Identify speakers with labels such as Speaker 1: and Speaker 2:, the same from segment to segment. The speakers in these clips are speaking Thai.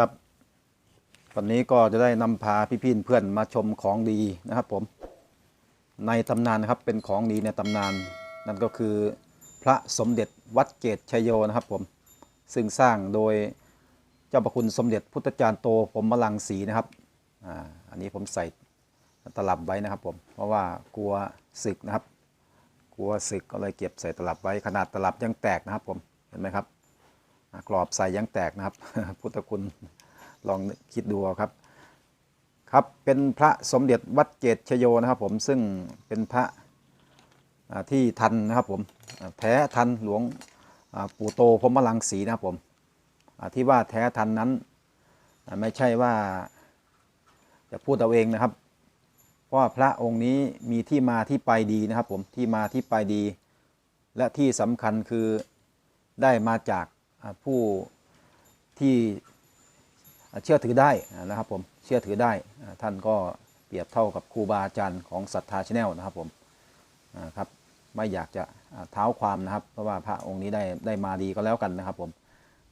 Speaker 1: ครับ วันนี้ก็จะได้นำพาพี่ๆเพื่อนมาชมของดีนะครับผมในตำนานนะครับเป็นของดีในตำนาน นั่นก็คือพระสมเด็จวัดเกตชัยโยนะครับผมซึ่งสร้างโดยเจ้าประคุณสมเด็จพุทธจารย์โตผมมลังสีนะครับอ่าอันนี้ผมใส่ตลับไว้นะครับผมเพราะว่ากลัวศึกนะครับ กลัวศึกก็เลยเก็บใส่ตลับไว้ขนาดตลับยังแตกนะครับผมเห็นไหมครับ กรอบใส่ยังแตกนะครับ พุทธคุณลองคิดดูครับ ครับเป็นพระสมเด็จวัดเกตชโยนะครับผมซึ่งเป็นพระที่ทันนะครับผมแท้ทันหลวงปู่โตพรมลังสีนะครับผมที่ว่าแท้ทันนั้นไม่ใช่ว่าจะพูดเอาเองนะครับ เพราะพระองค์นี้มีที่มาที่ไปดีนะครับผมที่มาที่ไปดี และที่สำคัญคือได้มาจาก ผู้ที่เชื่อถือได้นะครับผมเชื่อถือได้ท่านก็เปรียบเท่ากับครูบาอาจารย์ของศรัทธาชแนลนะครับผมครับไม่อยากจะเท้าความนะครับ เพราะว่าพระองค์นี้ได้ได้มาดีก็แล้วกันนะครับผม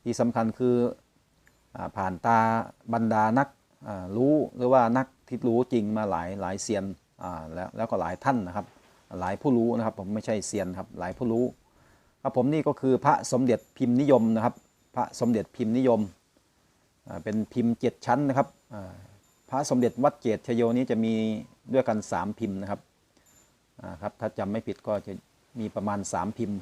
Speaker 1: ที่สำคัญคืออผ่านตาบรรดานักรู้หรือว่านักที่รู้จริงมาหลายหลายเซียนแล้วแล้วก็หลายท่านนะครับ หลายผู้รู้นะครับผมไม่ใช่เซียนครับหลายผู้รู้ ครับผมนี่ก็คือพระสมเด็จพิมพ์นิยมนะครับ พระสมเด็จพิมพ์นิยมเป็นพิมพ์เจ็ดชั้นนะครับพระสมเด็จวัดเกตชโยนี้จะมีด้วยกัน 3 พิมพ์นะครับครับถ้าจำไม่ผิดก็จะมีประมาณ 3 พิมพ์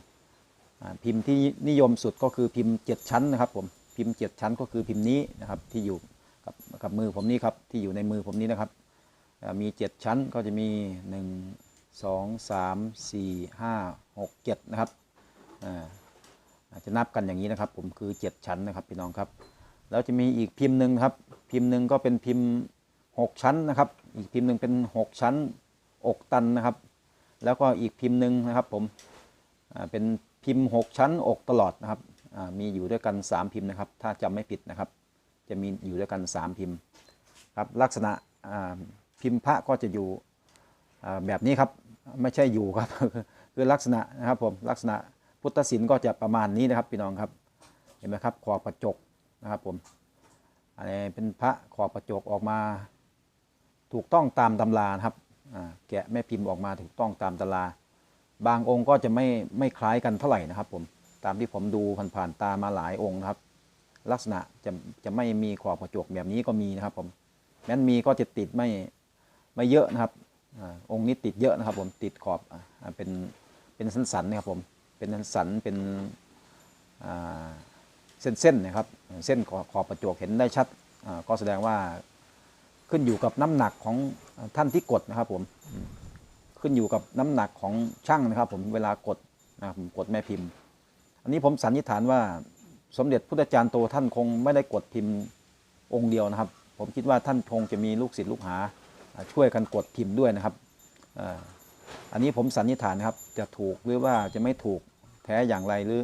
Speaker 1: พิมพ์ที่นิยมสุดก็คือพิมพ์ 7 ชั้นนะครับผมพิมพ์7ชั้นก็คือพิมพ์นี้นะครับที่อยู่กับกับมือผมนี่ครับที่อยู่ในมือผมนี้นะครับมี 7 ชั้นก็จะมี 1 2 3 4 5 6 7 นะครับ อาจจะนับกันอย่างนี้นะครับ ผมคือ 7 ชั้นนะครับพี่น้องครับ แล้วจะมีอีกพิมพ์หนึ่งครับ พิมพ์หนึ่งก็เป็นพิมพ์ 6 ชั้นนะครับ อีกพิมพ์หนึ่งเป็น 6 ชั้นอกตันนะครับ แล้วก็อีกพิมพ์หนึ่งนะครับ ผมเป็นพิมพ์ 6 ชั้นอกตลอดนะครับมีอยู่ด้วยกัน 3 พิมพ์นะครับ ถ้าจำไม่ผิดนะครับ จะมีอยู่ด้วยกัน 3 พิมพ์ครับลักษณะพิมพ์พระก็จะอยู่แบบนี้ครับไม่ใช่อยู่ครับคือลักษณะนะครับผมลักษณะ พุทธศิลป์ก็จะประมาณนี้นะครับพี่น้องครับเห็นไหมครับขอบกระจกนะครับผมอันนี้เป็นพระขอบกระจกออกมา ถูกต้องตามตำรานะครับแกะแม่พิมพ์ออกมาถูกต้องตามตำรา บางองค์ก็จะไม่ไม่คล้ายกันเท่าไหร่นะครับผมตามที่ผมดูผ่านๆตามาหลายองค์นะครับ ลักษณะจะจะไม่มีขอบกระจกแบบนี้ก็มีนะครับผมแม้นมีก็จะติดไม่ไม่เยอะนะครับอองค์นี้ติดเยอะนะครับผมติดขอบอเป็นเป็นสันๆนะครับผม เป็นสันเป็นเส้นๆนะครับเส้นขอบขอประจวกเห็นได้ชัดก็แสดงว่าขึ้นอยู่กับน้ำหนักของท่านที่กดนะครับผมขึ้นอยู่กับน้ำหนักของช่างนะครับ ผมเวลากดนะครับผมกดแม่พิมพ์ อันนี้ผมสันนิษฐานว่าสมเด็จพุทธจารย์โตท่านคงไม่ได้กดพิมพ์องค์เดียวนะครับ ผมคิดว่าท่านคงจะมีลูกศิษย์ลูกหา ช่วยกันกดพิมพ์ด้วยนะครับอันนี้ผมสันนิษฐานนะครับจะถูกหรือว่าจะไม่ถูก แท้อย่างไรหรือ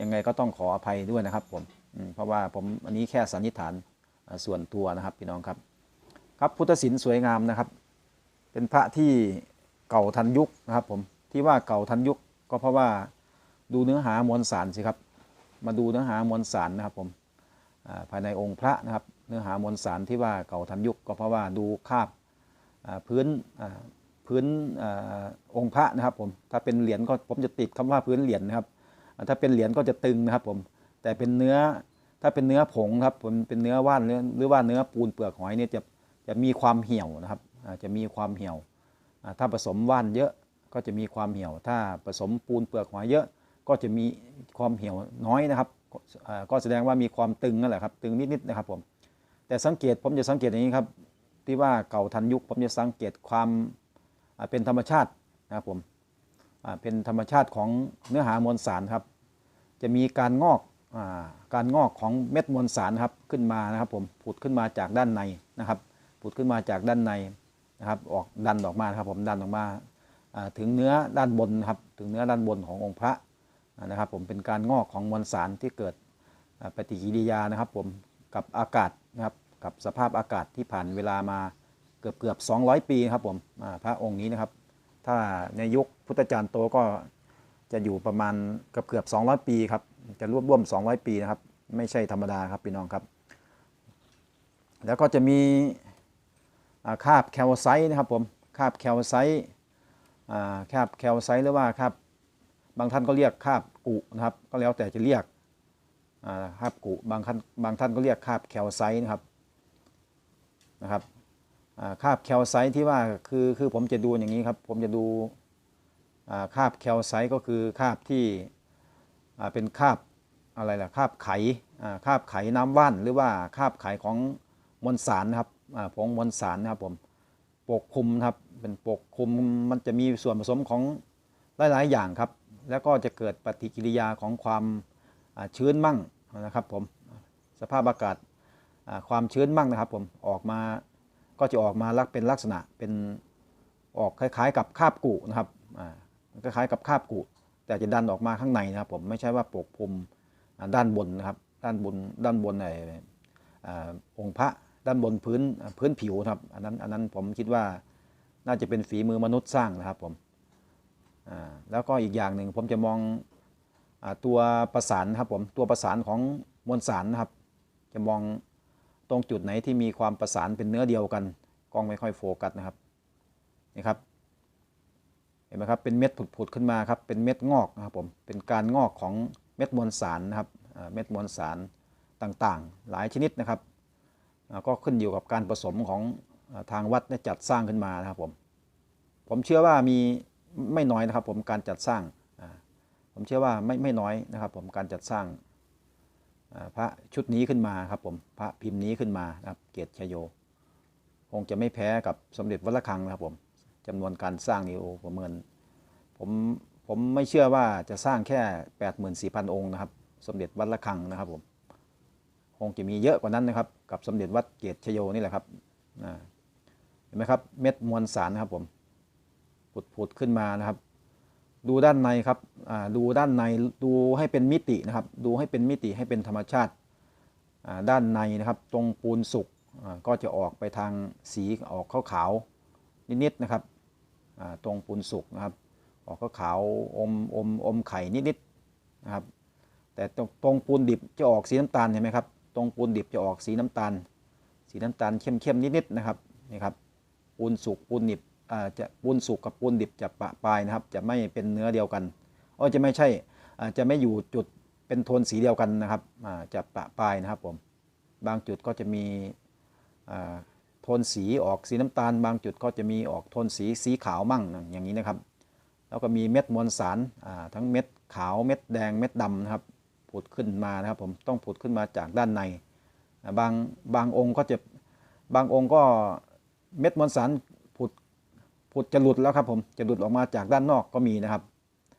Speaker 1: ยังไงก็ต้องขออภัยด้วยนะครับผมเพราะว่าผมอันนี้แค่สันนิษฐานส่วนตัวนะครับพี่น้องครับ ครับพุทธศิลป์สวยงามนะครับ เป็นพระที่เก่าทันยุคนะครับผมที่ว่าเก่าทันยุคก็เพราะว่าดูเนื้อหามวลสารสิครับ มาดูเนื้อหามวลสารนะครับผมภายในองค์พระนะครับ เนื้อหามวลสารที่ว่าเก่าทันยุคก็เพราะว่าดูคาบพื้น พื้นอองค์พระนะครับผมถ้าเป็นเหรียญก็ผมจะติดคำว่าพื้นเหรียญนะครับ ถ้าเป็นเหรียญก็จะตึงนะครับผมแต่เป็นเนื้อถ้าเป็นเนื้อผงครับผมเป็นเนื้อว่านหรือว่าเนื้อปูนเปลือกหอยเนี่ยจะจะมีความเหี่ยวนะครับจะมีความเหี่ยว ถ้าผสมว่านเยอะก็จะมีความเหี่ยว ถ้าผสมปูนเปลือกหอยเยอะก็จะมีความเหี่ยวน้อยนะครับ ก็แสดงว่ามีความตึงนั่นแหละครับ ตึงนิดๆนะครับผมแต่สังเกตผมจะสังเกตอย่างนี้ครับที่ว่าเก่าทันยุคผมจะสังเกตความ เป็นธรรมชาตินะครับผมเป็นธรรมชาติของเนื้อหามวลสารครับ จะมีการงอกอการงอกของเม็ดมวลสารครับขึ้นมานะครับผมผุดขึ้นมาจากด้านในนะครับผุดขึ้นมาจากด้านในนะครับออกดันออกมาครับผมดันออกมาถึงเนื้อด้านบนครับถึงเนื้อด้านบนขององค์พระนะครับผมเป็นการงอกของมวลสารที่เกิดปฏิกิริยานะครับผมกับอากาศนะครับกับสภาพอากาศที่ผ่านเวลามา เกือบเกือบ200 ปีครับผมพระองค์นี้นะครับ ถ้าในยุคพุทธจารย์โตก็จะอยู่ประมาณเกือบเกือบ200 ปีครับจะรวบรวม 200 ปีนะครับ ไม่ใช่ธรรมดาครับพี่น้องครับ แล้วก็จะมีคาบแคลไซต์นะครับผมคาบแคลไซต์คาบแคลไซต์หรือว่าคราบบางท่านก็เรียกคาบกุนะครับ ก็แล้วแต่จะเรียกคาบกุบางท่านบางท่านก็เรียกคาบแคลไซต์นะครับนะครับ คาบแคลไซต์ที่ว่าคือคือผมจะดูอย่างนี้ครับ ผมจะดูคาบแคลไซต์ก็คือคาบที่เป็นคาบอะไรล่ะคาบไข่คาบไข่น้ำว่านหรือว่าคาบไข่ของมวลสารนะครับผงมวลสารนะครับผมปกคลุมครับเป็นปกคลุมมันจะมีส่วนผสมของหลาย ๆ อย่างครับ แล้วก็จะเกิดปฏิกิริยาของความชื้นมั่งนะครับผมสภาพอากาศความชื้นมั่งนะครับผมออกมา ก็จะออกมาลักเป็นลักษณะเป็นออกคล้ายๆ กับคาบกุนะครับอ่าคล้ายๆกับคาบกุแต่จะดันออกมาข้างในนะครับผมไม่ใช่ว่าปกคลุมด้านบนนะครับ ด้านบนด้านบนในอองค์พระด้านบนพื้นพื้นผิวนะครับอันนั้นอันนั้นผมคิดว่าน่าจะเป็นฝีมือมนุษย์สร้างนะครับผมอ่าแล้วก็อีกอย่างหนึ่งผมจะมองอตัวประสานครับผมตัวประสานของมวลสารนะครับ จะมอง ตรงจุดไหนที่มีความประสานเป็นเนื้อเดียวกัน กล้องไม่ค่อยโฟกัสนะครับนี่ครับเห็นไหมครับเป็นเม็ดผุดๆขึ้นมาครับเป็นเม็ดงอกนะครับผมเป็นการงอกของเม็ดมวลสารนะครับเม็ดมวลสารต่างๆ หลายชนิดนะครับก็ขึ้นอยู่กับการผสมของทางวัดได้จัดสร้างขึ้นมานะครับผมผมเชื่อว่ามีไม่น้อยนะครับผมการจัดสร้างผมเชื่อว่าไม่ไม่น้อยนะครับผมการจัดสร้าง พระชุดนี้ขึ้นมาครับผมพระพิมพ์นี้ขึ้นมานะครับเกียรติชโย คงจะไม่แพ้กับสมเด็จวัดระฆังนะครับผมจำนวนการสร้างนี่โอประเมินผมผมไม่เชื่อว่าจะสร้างแค่ 84,000 องค์นะครับ สมเด็จวัดระฆังนะครับผมคงจะมีเยอะกว่านั้นนะครับ กับสมเด็จวัดเกตชโยนี่แหละครับเห็นไหมครับเม็ดมวลสารนะครับผมผุดผุดขึ้นมานะครับ ดูด้านในครับดูด้านในดูให้เป็นมิตินะครับ ดูให้เป็นมิติให้เป็นธรรมชาติด้านในนะครับ ตรงปูนสุกก็จะออกไปทางสีออกขาวๆนิดๆนะครับตรงปูนสุกนะครับ ออกขาวๆอมอมอมไข่นิดๆนะครับ แต่ตรงปูนดิบจะออกสีน้ำตาลเห็นไหมครับ ตรงปูนดิบจะออกสีน้ำตาล สีน้ำตาลเข้มๆนิดๆนะครับนี่ครับปูนสุกปูนดิบ จะปูนสุกกับปูนดิบจะปะปลายนะครับ จะไม่เป็นเนื้อเดียวกันโอ้จะไม่ใช่อ่าจะไม่อยู่จุดเป็นโทนสีเดียวกันนะครับอ่าจะปะปลายนะครับผมบางจุดก็จะมีอ่าโทนสีออกสีน้ำตาล บางจุดก็จะมีออกโทนสีสีขาวมั่งอย่างนี้นะครับ แล้วก็มีเม็ดมวลสารอ่าทั้งเม็ดขาวเม็ดแดงเม็ดดำนะครับผุดขึ้นมานะครับผมต้องผุดขึ้นมาจากด้านใน บางบางองค์ก็จะบางองค์ก็เม็ดมวลสาร ผุดจะหลุดแล้วครับผมจะหลุดออกมาจากด้านนอกก็มีนะครับ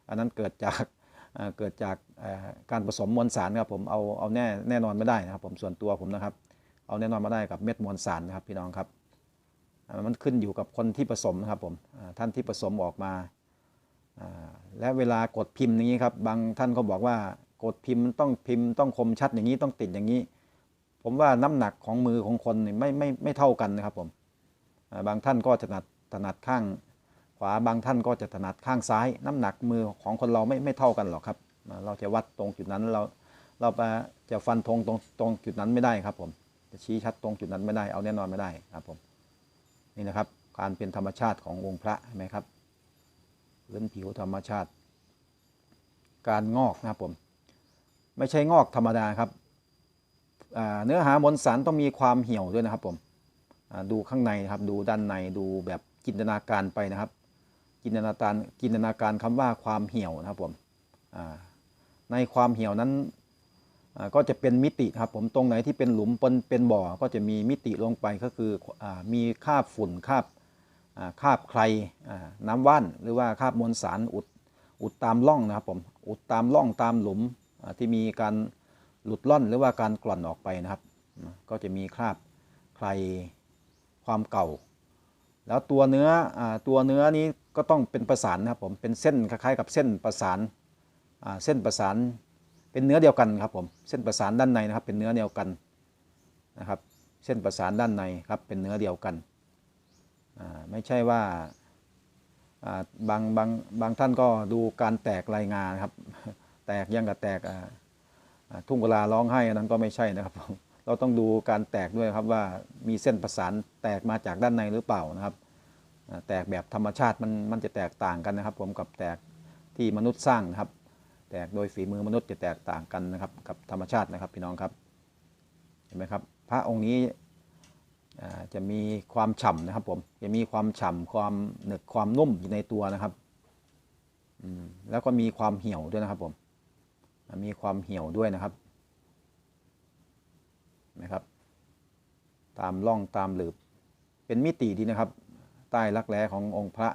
Speaker 1: อันนั้นเกิดจากเกิดจากการผสมมวลสารครับผมเอาเอาแน่แน่นอนไม่ได้นะครับ ผมส่วนตัวผมนะครับ เอาแน่นอนไม่ได้กับเม็ดมวลสารนะครับพี่น้องครับมันขึ้นอยู่กับคนที่ผสมนะครับผมท่านที่ผสมออกมาและเวลากดพิมพ์อย่างนี้ครับบางท่านก็บอกว่ากดพิมพ์ต้องพิมพ์ต้องคมชัดอย่างนี้ต้องติดอย่างนี้ ผมว่าน้ำหนักของมือของคนไม่ไม่ไม่เท่ากันนะครับผมบางท่านก็ถนัด ถนัดข้างขวาบางท่านก็จะถนัดข้างซ้าย น้ำหนักมือของคนเราไม่ไม่เท่ากันหรอกครับ เราจะวัดตรงจุดนั้นเราเราจะฟันธงตรงตรงจุดนั้นไม่ได้ครับผมจะชี้ชัดตรงจุดนั้นไม่ได้เอาแน่นอนไม่ได้ครับผมนี่นะครับการเป็นธรรมชาติขององค์พระเห็นไหมครับพื้นผิวธรรมชาติ การงอกนะครับผม ไม่ใช่งอกธรรมดาครับเนื้อหามวลสารต้องมีความเหี่ยวด้วยนะครับผมดูข้างในครับดูด้านในดูแบบ จินตนาการไปนะครับ จินตนาการจินตนาการคำว่าความเหี่ยวนะครับผมในความเหี่ยวนั้นก็จะเป็นมิติครับผมตรงไหนที่เป็นหลุมเป็นเป็นบ่อก็จะมีมิติลงไปก็คืออมีคราบฝุ่นคราบคราบใครน้ำว่านหรือว่าคราบมวลสารอุดอุดตามร่องนะครับผมอุดตามร่องตามหลุมที่มีการหลุดล่อนหรือว่าการกล่อนออกไปนะครับ ก็จะมีคราบใครความเก่า แล้วตัวเนื้ออตัวเนื้อนี้ก็ต้องเป็นประสานนะครับผมเป็นเส้นคล้ายๆกับเส้นประสานาเส้นประสานเป็นเนื้อเดียวกันครับผมเส้นประสานด้านในนะครับ เป็นเนื้อเดียวกันนะครับ เส้นประสานด้านในครับเป็นเนื้อเดียวกันไม่ใช่ว่าาบางบางบางท่านก็ดูการแตกรายงานครับ แตกยังกับแตกทุ่งเวลาร้องไห้อันนั้นก็ไม่ใช่นะครับผม เราต้องดูการแตกด้วยครับว่ามีเส้นประสานแตกมาจากด้านในหรือเปล่านะครับ แตกแบบธรรมชาติมันมันจะแตกต่างกันนะครับ ผมกับแตกที่มนุษย์สร้างนะครับ แตกโดยฝีมือมนุษย์จะแตกต่างกันนะครับ กับธรรมชาตินะครับพี่น้องครับเห็นไหมครับ พระองค์นี้จะมีความฉ่ำนะครับผมจะมีความฉ่ำความหนึบความนุ่มอยู่ในตัวนะครับแล้วก็มีความเหี่ยวด้วยนะครับผมมีความเหี่ยวด้วยนะครับ นะครับ ตามร่องตามหลืบ เป็นมิติดีนะครับ ใต้รักแร้ขององค์พระ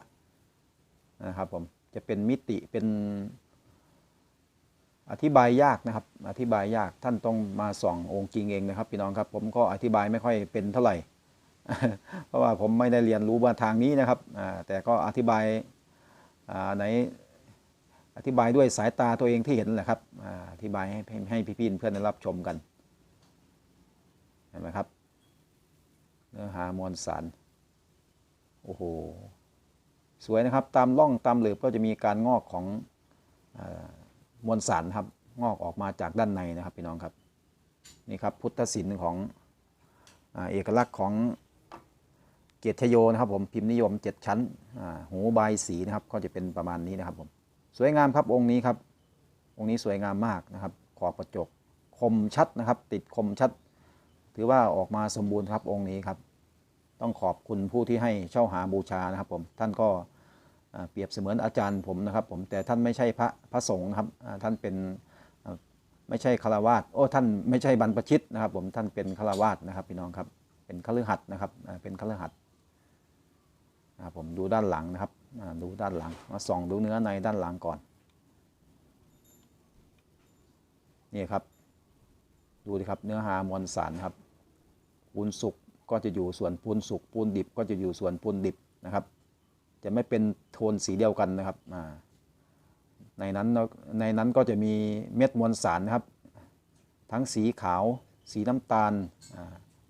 Speaker 1: นะครับผมจะเป็นมิติเป็น อธิบายยากนะครับ อธิบายยากท่านต้องมาส่ององค์จริงเองนะครับพี่น้องครับ ผมก็อธิบายไม่ค่อยเป็นเท่าไหร่ เพราะว่าผมไม่ได้เรียนรู้มาทางนี้นะครับแต่ก็อธิบายอ่าในอธิบายด้วยสายตาตัวเองที่เห็นแหละครับอธิบายให้ให้พี่ๆเพื่อนได้รับชมกัน ห็นไหมครับ เนื้อหามวลสาร โอ้โห สวยนะครับ ตามร่องตามหลืบก็จะมีการงอกของอมวลสารครับ งอกออกมาจากด้านในนะครับพี่น้องครับ นี่ครับพุทธศิลป์ของอเอกลักษณ์ของเกียรติโยนะครับผมพิมพ์นิยม 7 ชั้นหูใบสีนะครับ ก็จะเป็นประมาณนี้นะครับผมสวยงามครับองค์นี้ครับ องค์นี้สวยงามมากนะครับ ขอบกระจกคมชัดนะครับ ติดคมชัด ถือว่าออกมาสมบูรณ์ครับองค์นี้ครับ ต้องขอบคุณผู้ที่ให้เช่าหาบูชานะครับผมท่านก็เปรียบเสมือนอาจารย์ผมนะครับ ผมแต่ท่านไม่ใช่พระพระสงฆ์นะครับท่านเป็นไม่ใช่ฆราวาสโอ้ท่านไม่ใช่บรรพชิตนะครับ ผมท่านเป็นฆราวาสนะครับพี่น้องครับเป็นคฤหัสถ์นะครับเป็นคฤหัสถ์นะครับผมดูด้านหลังนะครับดูด้านหลังมาส่องดูเนื้อในด้านหลังก่อนนี่ครับ ดูดิครับเนื้อหามวลสารครับ ปูนสุกก็จะอยู่ส่วนปูนสุกปูนดิบก็จะอยู่ส่วนปูนดิบนะครับ จะไม่เป็นโทนสีเดียวกันนะครับในนั้นในนั้นก็จะมีเม็ดมวลสารนะครับ ทั้งสีขาว สีน้ำตาล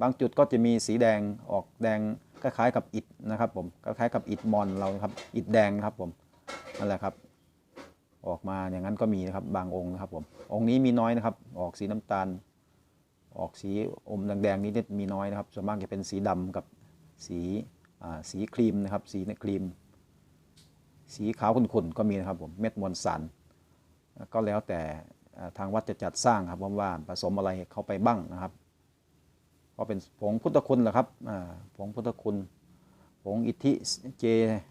Speaker 1: บางจุดก็จะมีสีแดงออกแดงคล้ายๆกับอิฐนะครับผมคล้ายๆกับอิฐมอนเราครับอิฐแดงครับผมนั่นแหละครับ ออกมาอย่างนั้นก็มีนะครับบางองค์นะครับผมองค์นี้มีน้อยนะครับ ออกสีน้ำตาล ออกสีอมแดงๆนิดๆมีน้อยนะครับส่วนมากจะเป็นสีดำกับสีสีครีมนะครับ สีในครีม สีขาวขุ่นๆก็มีนะครับผมเม็ดมวลสารก็แล้วแต่ทางวัดจะจัดสร้างครับว่าผสมอะไรเข้าไปบ้างนะครับก็เป็นผงพุทธคุณแหละครับผงพุทธคุณ ผงอิทธิเจ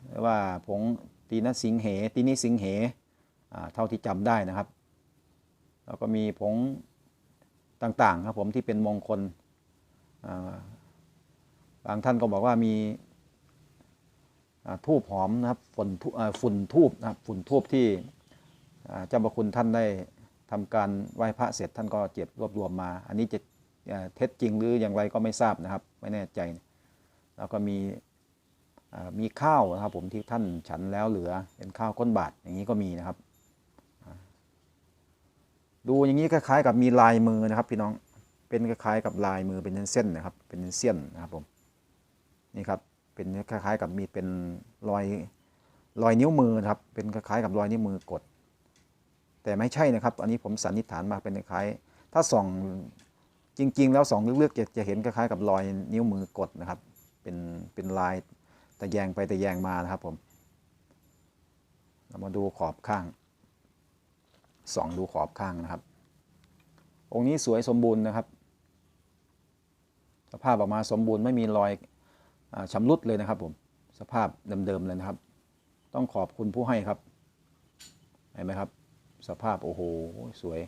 Speaker 1: หรือว่าผงตีนสิงเหตีนิสิงเห่เท่าที่จำได้นะครับ แล้วก็มีผง ต่างๆครับผมที่เป็นมงคลบางท่านก็บอกว่ามีทูบหอมนะครับฝุ่นทูอ่าฝุ่นทูบนะครับฝุ่นทูบที่เจ้าพระคุณท่านได้ทำการไหว้พระเสร็จท่านก็เก็บรวบรวมมา อันนี้จะเท็จจริงหรืออย่างไรก็ไม่ทราบนะครับ ไม่แน่ใจ แล้วก็มีมีข้าวนะครับผมที่ท่านฉันแล้วเหลือเป็นข้าวก้นบาทอย่างนี้ก็มีนะครับ ดูอย่างนี้คล้ายๆกับมีลายมือนะครับพี่น้องเป็นคล้ายๆกับลายมือเป็นเส้นนะครับ เป็นเส้นนะครับผมนี่ครับเป็นคล้ายๆกับมีเป็นรอยรอยนิ้วมือนะครับ เป็นคล้ายๆกับรอยนิ้วมือกด แต่ไม่ใช่นะครับ อันนี้ผมสันนิษฐานมาเป็นคล้ายถ้าส่องจริง ๆ แล้วส่องลึกๆจะจะเห็นคล้ายๆกับรอยนิ้วมือกดนะครับ เป็นเป็นลายตะแยงไปตะแยงมานะครับผมเรามาดูขอบข้าง ส่องดูขอบข้างนะครับ องค์นี้สวยสมบูรณ์นะครับ สภาพออกมาสมบูรณ์ไม่มีรอยอชำรุดเลยนะครับผมสภาพเดิมๆเลยนะครับ ต้องขอบคุณผู้ให้ครับเห็นไหมครับ สภาพโอ้โหสวย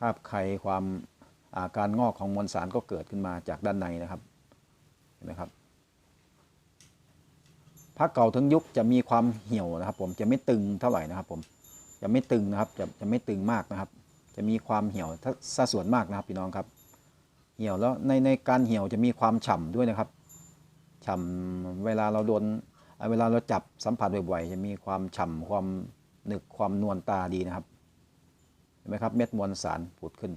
Speaker 1: ภาพไขความอาการงอกของมวลสารก็เกิดขึ้นมาจากด้านในนะครับเห็นไหมครับพระเก่าทั้งยุคจะมีความเหี่ยวนะครับ ผมจะไม่ตึงเท่าไหร่นะครับผม จะไม่ตึงนะครับจะจะไม่ตึงมากนะครับ จะมีความเหี่ยวถ้าสัดส่วนมากนะครับพี่น้องครับ เหี่ยวแล้วในในการเหี่ยวจะมีความฉ่ำด้วยนะครับฉ่ำเวลาเราโดนเวลาเราจับสัมผัสบ่อยๆจะมีความฉ่ำความหนึกความนวลตาดีนะครับเห็นไหมครับเม็ดมวลสารผุดขึ้น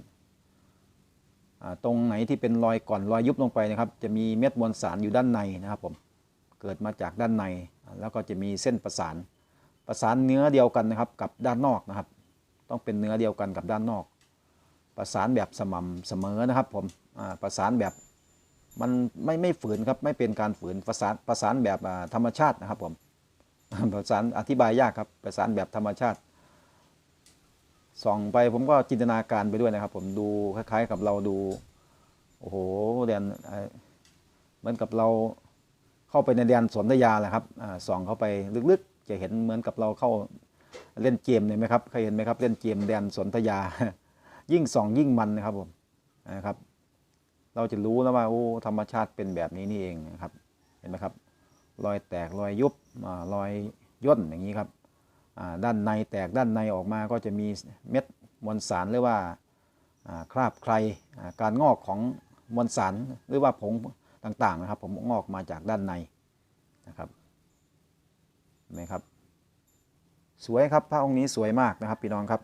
Speaker 1: ตรงไหนที่เป็นรอยก่อนรอยยุบลงไปนะครับ จะมีเม็ดมวลสารอยู่ด้านในนะครับผมเกิดมาจากด้านในแล้วก็จะมีเส้นประสาน ประสานเนื้อเดียวกันนะครับกับด้านนอกนะครับ ต้องเป็นเนื้อเดียวกันกับด้านนอก ประสานแบบสม่ำเสมอนะครับผมประสานแบบมันไม่ไม่ฝืนครับไม่เป็นการฝืนประสานประสานแบบธรรมชาตินะครับผมประสานอธิบายยากครับประสานแบบธรรมชาติส่องไปผมก็จินตนาการไปด้วยนะครับ ผมดูคล้าย ๆ กับเราดูโอ้โหแดนเอ่อเหมือนกับเราเข้าไปในแดนสนธยาแหละครับส่องเข้าไปลึกๆ จะเห็นเหมือนกับเราเข้าเล่นเกมเลยไหมครับเคยเห็นไหมครับ เล่นเกมแดนสนธยา ยิ่งส่องยิ่งมันนะครับผมนะครับ เราจะรู้แล้วว่าโอ้ธรรมชาติเป็นแบบนี้นี่เองนะครับ เห็นไหมครับ รอยแตกรอยยุบอารอยย่นอย่างนี้ครับด้านในแตกด้านในออกมาก็จะมีเม็ดมวลสารหรือว่าคราบใครการงอกของมวลสารหรือว่าผงต่างๆนะครับ ผมงอกมาจากด้านในนะครับ ไหมครับ สวยครับพระองค์นี้สวยมากนะครับพี่น้องครับ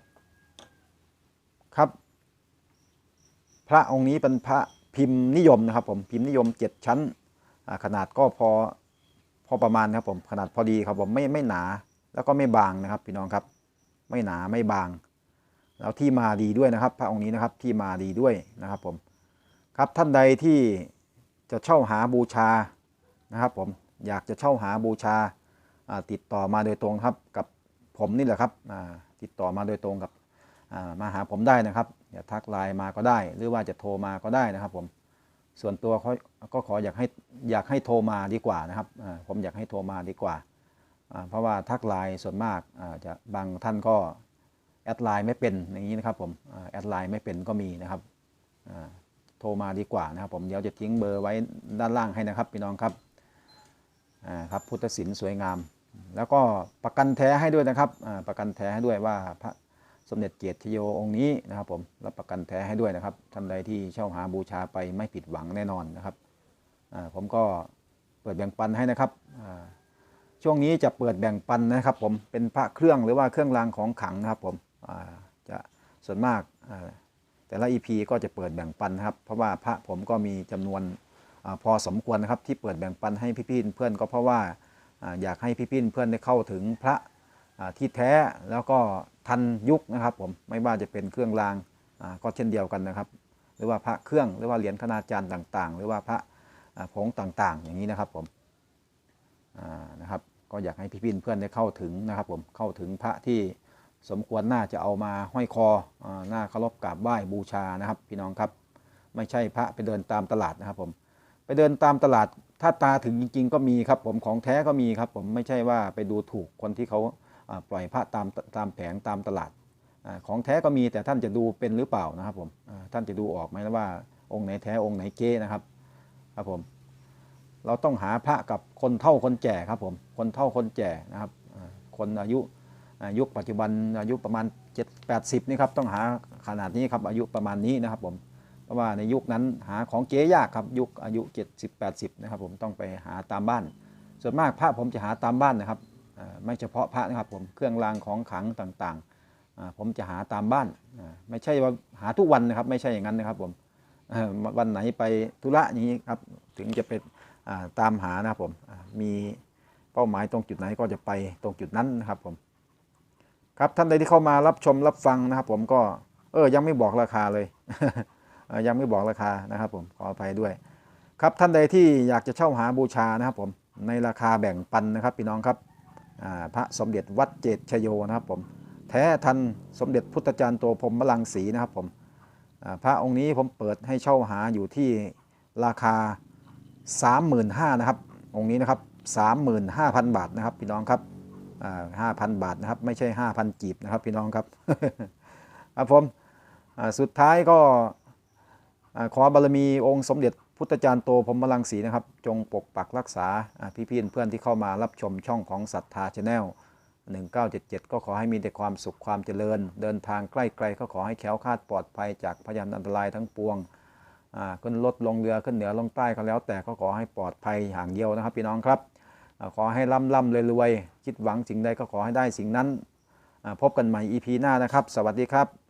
Speaker 1: ครับ พระองค์นี้เป็นพระพิมพ์นิยมนะครับ ผมพิมพ์นิยม 7 ชั้นขนาดก็พอพอประมาณครับผมขนาดพอดีครับผมไม่ไม่หนาแล้วก็ไม่บางนะครับพี่น้องครับ ไม่หนาไม่บาง แล้วที่มาดีด้วยนะครับ พระองค์นี้นะครับที่มาดีด้วยนะครับผมครับท่านใดที่จะเช่าหาบูชานะครับผมอยากจะเช่าหาบูชา ติดต่อมาโดยตรงครับกับผมนี่แหละครับติดต่อมาโดยตรงกับมาหาผมได้นะครับอย่าทักไลน์มาก็ได้ หรือว่าจะโทรมาก็ได้นะครับ ผมส่วนตัวเขาก็ขออยากให้อยากให้โทรมาดีกว่านะครับผมอยากให้โทรมาดีกว่า เพราะว่าทักไลน์ส่วนมากจะบางท่านก็แอดไลน์ไม่เป็นอย่างนี้นะครับผมแอดไลน์ไม่เป็นก็มีนะครับโทรมาดีกว่านะครับผมเดี๋ยวจะทิ้งเบอร์ไว้ด้านล่างให้นะครับพี่น้องครับครับพุทธศิลป์สวยงาม แล้วก็ประกันแท้ให้ด้วยนะครับประกันแท้ให้ด้วยว่าพระสมเด็จเกียรติโยองค์นี้นะครับผมรับประกันแท้ให้ด้วยนะครับท่านใดที่เช่าหาบูชาไปไม่ผิดหวังแน่นอนนะครับผมก็เปิดแบ่งปันให้นะครับช่วงนี้จะเปิดแบ่งปันนะครับผมเป็นพระเครื่องหรือว่าเครื่องรางของขังนะครับผมจะส่วนมากแต่ละ EP ก็จะเปิดแบ่งปันนะครับ เพราะว่าพระผมก็มีจำนวนอพอสมควรนะครับที่เปิดแบ่งปันให้พี่ๆเพื่อนก็เพราะว่า อยากให้พี่ๆเพื่อนได้เข้าถึงพระที่แท้แล้วก็ทันยุคนะครับผมไม่ว่าจะเป็นเครื่องรางก็เช่นเดียวกันนะครับ หรือว่าพระเครื่องหรือว่าเหรียญคณาจารย์ต่างๆ หรือว่าพระผงต่างๆ อย่างนี้นะครับผมนะครับก็อยากให้พี่พินเพื่อนได้เข้าถึงนะครับผมเข้าถึงพระที่สมควรน่าจะเอามาห้อยคออ่าหน้าเคารพกราบไหว้บูชานะครับ พี่น้องครับ ไม่ใช่พระไปเดินตามตลาดนะครับผม ไปเดินตามตลาด ถ้าตาถึงจริง ๆ ก็มีครับผมของแท้ก็มีครับ ผมไม่ใช่ว่าไปดูถูกคนที่เขาปล่อยพระตามตามแผงตามตลาดอของแท้ก็มีแต่ท่านจะดูเป็นหรือเปล่านะครับผมท่านจะดูออกไหมว่าองค์ไหนแท้องค์ไหนเก๊นะครับครับผมเราต้องหาพระกับคนเท่าคนแก่ครับผมคนเท่าคนแก่นะครับคนอายุยุคปัจจุบันอายุประมาณ7 80นี่ครับต้องหาขนาดนี้ครับอายุประมาณนี้นะครับผม เพราะว่าในยุคนั้นหาของเก๊ยากครับยุคอายุ 70 80 นะครับผมต้องไปหาตามบ้าน ส่วนมากพระผมจะหาตามบ้านนะครับไม่เฉพาะพระนะครับผมเครื่องรางของขลังต่างๆ ผมจะหาตามบ้าน ไม่ใช่ว่าหาทุกวันนะครับไม่ใช่อย่างนั้นนะครับผมวันไหนไปธุระอย่างนี้ครับถึงจะไปตามหานะครับผมมีเป้าหมายตรงจุดไหนก็จะไปตรงจุดนั้นนะครับผมครับท่านใดที่เข้ามารับชมรับฟังนะครับผมก็เออยังไม่บอกราคาเลย ยังไม่บอกราคานะครับผมขออภัยด้วย ครับท่านใดที่อยากจะเช่าหาบูชานะครับผมในราคาแบ่งปันนะครับพี่น้องครับพระสมเด็จวัดเจดชโยนะครับผมแท้ทันสมเด็จพุทธจารย์โตพรหมลังสีนะครับผมพระองค์นี้ผมเปิดให้เช่าหาอยู่ที่ราคา 35,000นะครับองค์นี้นะครับ35,000 บาทนะครับพี่น้องครับอ่า5,000บาทนะครับไม่ใช่ 5,000 กีบนะครับพี่น้องครับครับผมสุดท้ายก็ ขอบารมีองค์สมเด็จพุทธจารย์โตพรมลังสีนะครับ จงปกปักรักษาอ่พี่เพื่อนที่เข้ามารับชมช่องของศรัทธาชาแนล1977 ก็ขอให้มีแต่ความสุขความเจริญ เดินทางใกล้ไกลก็ขอให้แคล้วคาดปลอดภัยจากพยานอันตรายทั้งปวงขึ้นรถลงเรือขึ้นเหนือลงใต้ก็แล้ว แต่ก็ขอให้ปลอดภัยอย่างเดียวนะครับพี่น้องครับอขอให้ร่ำร่ำรวยรวยคิดหวังสิ่งใดก็ขอให้ได้สิ่งนั้น พบกันใหม่ EP หน้านะครับ สวัสดีครับ